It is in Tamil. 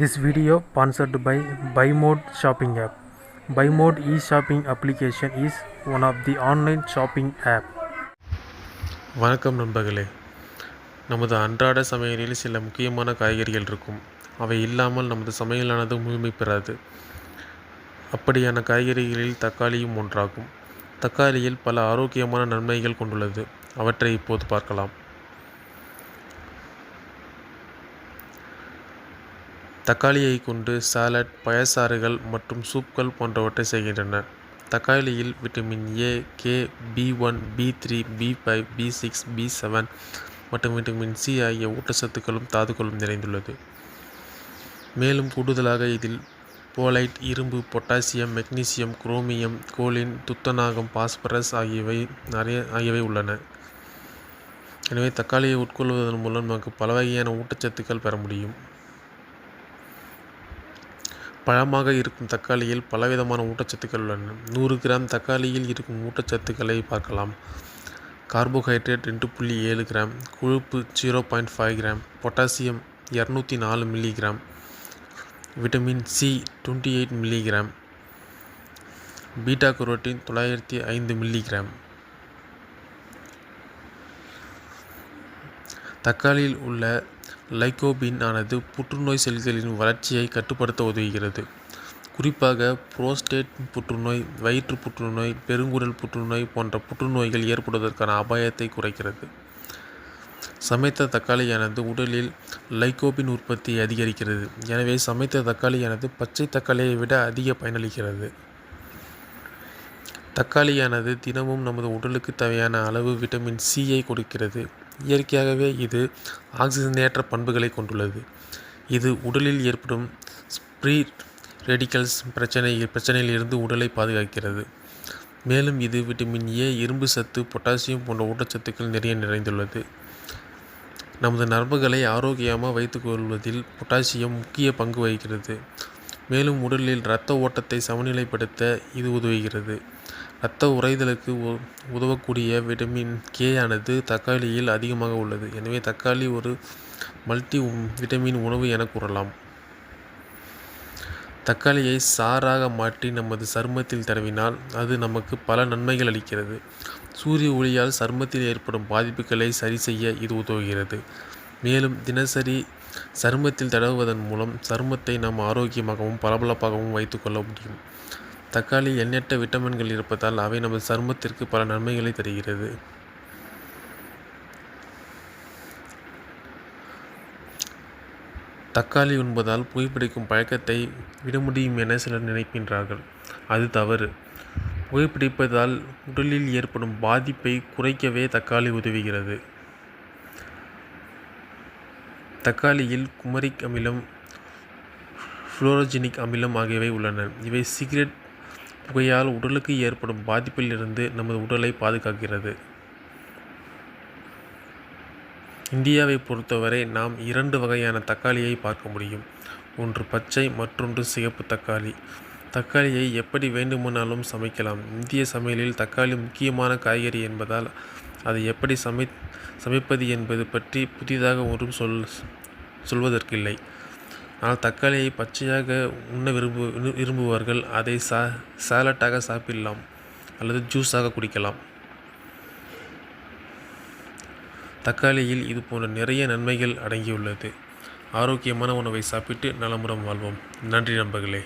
This video sponsored by shopping shopping app. Mode e-shopping application is one of the online shopping app. வணக்கம் நண்பர்களே. நமது அன்றாட சமையலில் சில முக்கியமான காய்கறிகள் இருக்கும். அவை இல்லாமல் நமது சமையலானது முழுமை பெறாது. அப்படியான காய்கறிகளில் தக்காளியும் ஒன்றாகும். தக்காளியில் பல ஆரோக்கியமான நன்மைகள் கொண்டுள்ளது. அவற்றை இப்போது பார்க்கலாம். தக்காளியை கொண்டு சாலட் பயசாறுகள் மற்றும் சூப்கள் போன்றவற்றை செய்கின்றன. தக்காளியில் vitamin A K B one B three B five B six B seven மற்றும் விட்டமின் சி ஆகிய ஊட்டச்சத்துக்களும் தாதுக்களும் நிறைந்துள்ளது. மேலும் கூடுதலாக இதில் போலைட் இரும்பு பொட்டாசியம் மெக்னீசியம் குரோமியம் கோலின் துத்தநாகம் பாஸ்பரஸ் ஆகியவை நிறைய ஆகியவை உள்ளன. எனவே தக்காளியை உட்கொள்வதன் மூலம் நமக்கு பல வகையான ஊட்டச்சத்துக்கள் பெற முடியும். பழமாக இருக்கும் தக்காளியில் பலவிதமான ஊட்டச்சத்துக்கள் உள்ளன. நூறு கிராம் தக்காளியில் இருக்கும் ஊட்டச்சத்துக்களை பார்க்கலாம். கார்போஹைட்ரேட் ரெண்டு புள்ளி ஏழு கிராம் கொழுப்பு zero point five gram potassium இரநூத்தி நாலு milligram vitamin C twenty eight milligram beta carotene தொள்ளாயிரத்தி ஐந்து மில்லிகிராம் தக்காளியில் உள்ள லைகோபின் ஆனது புற்றுநோய் செல்களின் வளர்ச்சியை கட்டுப்படுத்த உதவுகிறது. குறிப்பாக புரோஸ்டேட் புற்றுநோய் வயிற்று புற்றுநோய் பெருங்குடல் புற்றுநோய் போன்ற புற்றுநோய்கள் ஏற்படுவதற்கான அபாயத்தை குறைக்கிறது. சமைத்த தக்காளியானது உடலில் லைகோபின் உற்பத்தியை அதிகரிக்கிறது. எனவே சமைத்த தக்காளியானது பச்சை தக்காளியை விட அதிக பயனளிக்கிறது. தக்காளியானது தினமும் நமது உடலுக்கு தேவையான அளவு விட்டமின் சியை கொடுக்கிறது. இயற்கையாகவே இது ஆக்சிஜனேற்ற பண்புகளை கொண்டுள்ளது. இது உடலில் ஏற்படும் ஸ்ப்ரீ ரெடிக்கல்ஸ் பிரச்சனை பிரச்சனையிலிருந்து உடலை பாதுகாக்கிறது. மேலும் இது விட்டமின் ஏ இரும்பு சத்து பொட்டாசியம் போன்ற ஊட்டச்சத்துக்கள் நிறைய நிறைந்துள்ளது. நமது நரம்புகளை ஆரோக்கியமாக வைத்துக்கொள்வதில் பொட்டாசியம் முக்கிய பங்கு வகிக்கிறது. மேலும் உடலில் இரத்த ஓட்டத்தை சமநிலைப்படுத்த இது உதவுகிறது. இரத்த உறைதலுக்கு உதவக்கூடிய விட்டமின் கே ஆனது தக்காளியில் அதிகமாக உள்ளது. எனவே தக்காளி ஒரு மல்டி விட்டமின் உணவு என கூறலாம். தக்காளியை சாறாக மாற்றி நமது சருமத்தில் தடவினால் அது நமக்கு பல நன்மைகள் அளிக்கிறது. சூரிய ஒளியால் சருமத்தில் ஏற்படும் பாதிப்புகளை சரி செய்ய இது உதவுகிறது. மேலும் தினசரி சருமத்தில் தடவுவதன் மூலம் சருமத்தை நாம் ஆரோக்கியமாகவும் பளபளப்பாகவும் வைத்துக்கொள்ள முடியும். தக்காளி எண்ணற்ற விட்டமின்கள் இருப்பதால் அவை நமது சருமத்திற்கு பல நன்மைகளை தருகிறது. தக்காளி உண்பதால் புகைப்பிடிக்கும் பழக்கத்தை விட முடியும் என சிலர் நினைக்கின்றார்கள். அது தவறு. புகைப்பிடிப்பதால் உடலில் ஏற்படும் பாதிப்பை குறைக்கவே தக்காளி உதவுகிறது. தக்காளியில் குமரிக் அமிலம் ஃப்ளோரோஜெனிக் அமிலம் ஆகியவை உள்ளன. இவை சிகரெட் புகையால் உடலுக்கு ஏற்படும் பாதிப்பிலிருந்து நமது உடலை பாதுகாக்கிறது. இந்தியாவை பொறுத்தவரை நாம் இரண்டு வகையான தக்காளியை பார்க்க முடியும். ஒன்று பச்சை மற்றொன்று சிகப்பு தக்காளி. தக்காளியை எப்படி வேண்டுமானாலும் சமைக்கலாம். இந்திய சமையலில் தக்காளி முக்கியமான காய்கறி என்பதால் அதை எப்படி சமை சமைப்பது என்பது பற்றி புதிதாக ஒன்றும் சொல் சொல்வதற்கில்லை. ஆனால் தக்காளியை பச்சையாக உண்ண விரும்பு விரும்புவார்கள். அதை சா சாலட்டாக சாப்பிடலாம் அல்லது ஜூஸாக குடிக்கலாம். தக்காளியில் இது போன்ற நிறைய நன்மைகள் அடங்கியுள்ளது. ஆரோக்கியமான உணவை சாப்பிட்டு நலமுறம் வாழ்வோம். நன்றி நண்பர்களே.